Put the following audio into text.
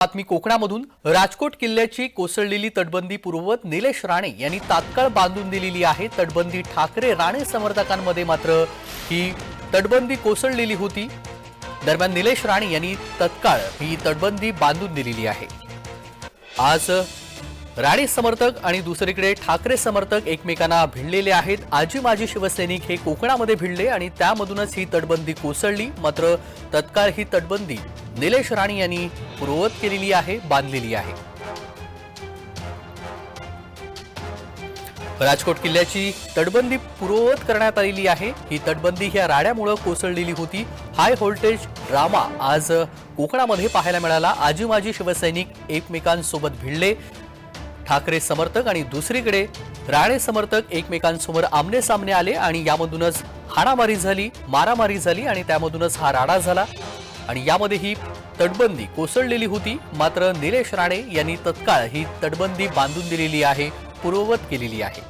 बातमी कोकणामधून. राजकोट किल्ल्याची कोसळलेली तटबंदी पूर्ववत निलेश राणे यांनी तात्काळ बांधून दिलेली आहे. तटबंदी ठाकरे राणे समर्थकांमध्ये मात्र ही तटबंदी कोसळलेली होती. दरम्यान निलेश राणे यांनी तत्काळ ही तटबंदी बांधून दिलेली आहे. आज राणे समर्थक आणि दुसरीकडे ठाकरे समर्थक एकमेकांना भिडलेले आहेत. आजी माजी शिवसैनिक हे कोकणामध्ये भिडले आणि त्यामधूनच ही तटबंदी कोसळली. मात्र तत्काळ ही तटबंदी निलेश राणे यांनी पूर्ववत केलेली आहे बांधलेली आहे. राजकोट किल्ल्याची तटबंदी पूर्ववत करण्यात आलेली आहे. ही तटबंदी ह्या राड्यामुळे कोसळलेली होती. हाय व्होल्टेज ड्रामा आज कोकणामध्ये पाहायला मिळाला. आजी माजी शिवसैनिक एकमेकांसोबत भिडले. ठाकरे समर्थक आणि दुसरीकडे राणे समर्थक एकमेकांसमोर आमने सामने आले आणि यामधूनच हाणामारी झाली मारामारी झाली आणि त्यामधूनच हा राडा झाला. आणि यामध्ये ही तटबंदी कोसळलेली होती. मात्र निलेश राणे यांनी तत्काळ ही तटबंदी बांधून दिलेली आहे पूर्ववत केलेली आहे.